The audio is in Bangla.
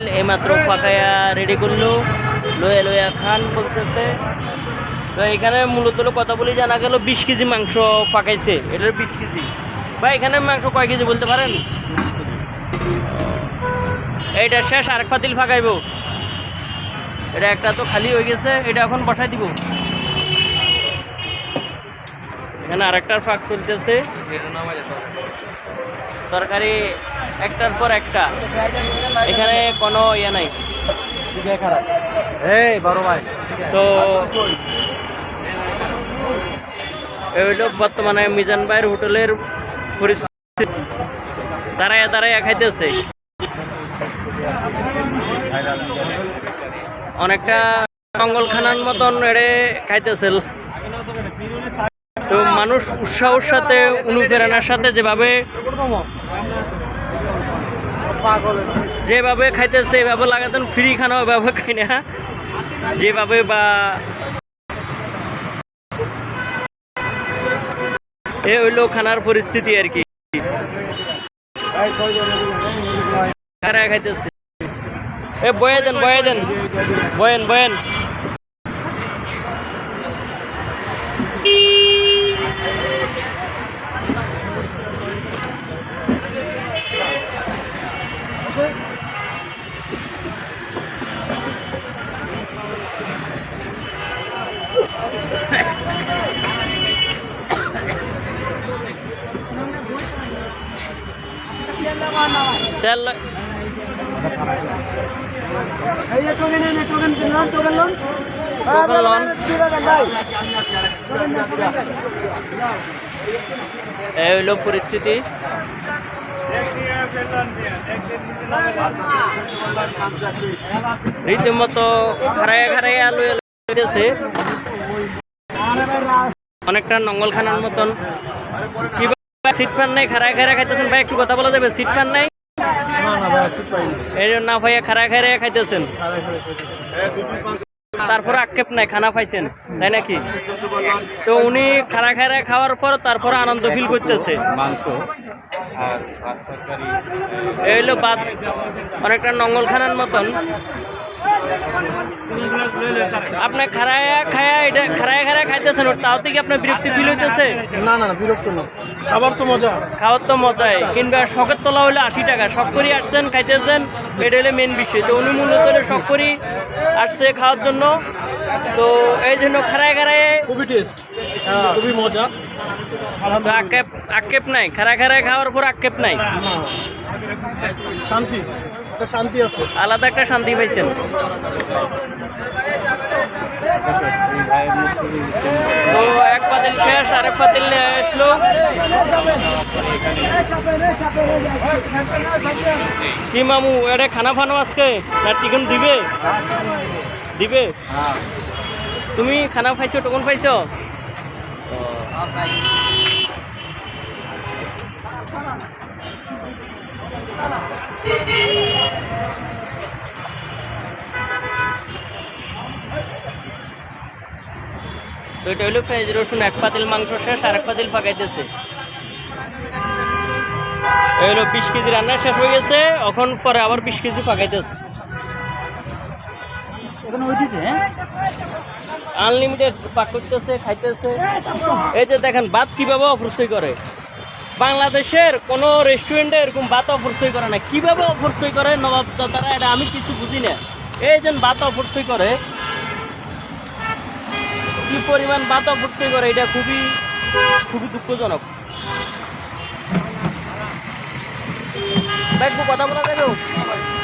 এইমাত্র পাকায়া রেডি করল। লয়ে, লয়া খান বলতেছে। তো এখানে মূলত কথা বলি, জানা গেল বিশ কেজি মাংস পাকাইছে। এটার বিশ কেজি। ভাই, এখানে মাংস কয় কেজি বলতে পারেন? এইটা শেষ, আরেক পাতিল ফাঁকাইব। এটা একটা তো খালি হয়ে গেছে, এটা এখন পাঠাই দিব। এখানে আরেকটার ফাঁক চলতেছে। তরকারি একটার পর একটা। এখানে কোনো ইয়ে নাই। এই বড় ভাই। তো হইল বর্তমানে মিজান ভাইয়ের হোটেলের পরিস্থিতি। দাঁড়ায় দাঁড়ায় খাইতেছে। অনেকটা জঙ্গলখানার মতন এড়ে খাইতেছে। তো মানুষ উৎসাহর সাথে, অনুপ্রেরণার সাথে যেভাবে যেভাবে খাইতেছে, এভাবে লাগাতেন, ফ্রি খানা ওইভাবে খাই না। যেভাবে বা এ হইল খানার পরিস্থিতি আর কি। খাইতেছে। এ বয়ে দেন বয়ে দেন, বয়েন বয়েন। চল এই হইল পরিস্থিতি। রীতিমতো খারাইয়া খারাইয়া আলু লইতেছে অনেকটা নঙ্গলখানার মতন। কি সিট ফ্যান নাই খারায় খারায় খাইতেছেন ভাই একটু কথা বলা যাবে? সিট ফ্যান নাই? তারপর আক্ষেপ নাই, খানা পাইছেন, তাই নাকি? তো উনি খারা খারা খাওয়ার পর তারপর আনন্দ ফিল করতেছে। মাংস এই হলো বাদ, অনেকটা নঙ্গলখানার মতন। আপনি খারায়া খায়া এটা খারায়া খারায়া খাইতেছেন ওর তাও থেকে আপনার বিরক্তি ফিল হইতেছে? না না, বিরক্ত না। খাবার তো মজা। খাবার তো মজাই। কিংবা শখের তোলা হলে আশি টাকা। শখ করি আসছেন খাইতেছেন এটা হলে মেন বিষয়। তো উনি মূলত হলে শখ করি আসছে খাওয়ার জন্য। তো এই জন্য খারায় খারায় খুবই টেস্ট খুবই মজা। আক্ষেপ আক্ষেপ নাই। খারা খারায় খাওয়ার পর আক্ষেপ নাই। শান্তি। শান্তি আছে। আলাদা একটা শান্তি পাইছেন তো এক পাতিল শেষ আরেক পাতিল নিয়ে আসলো কি মামু এটা খানা ফানো আজকে? না টিকন দিবে? দিবে? তুমি খানা খাইছো টোকন পাইছো তো এটা হলো পেঁয়াজ রসুন এক পাতিল মাংস শেষ আর এক পাতিল পাকাইতেছে। এই হলো বিশ কেজি রান্না শেষ হয়ে গেছে। এখন পরে আবার বিশ কেজি পাকাইতেছে ওখানে হ্যাঁ? আনলিমিটেড পাক করতেছে খাইতেছে। এই যে দেখেন ভাত কীভাবে অপরিচয় করে? বাংলাদেশের কোনো রেস্টুরেন্টে এরকম ভাত অপরিচয় করে না। কীভাবে অপরিচয় করে? নবাব দাদারা এটা আমি কিছু বুঝি না। এই যে ভাত অপরিচয় করে কি পরিমাণ ভাত অপরিচয় করে এটা খুবই খুবই দুঃখজনক। ভাই একটু কথা বলা যাবে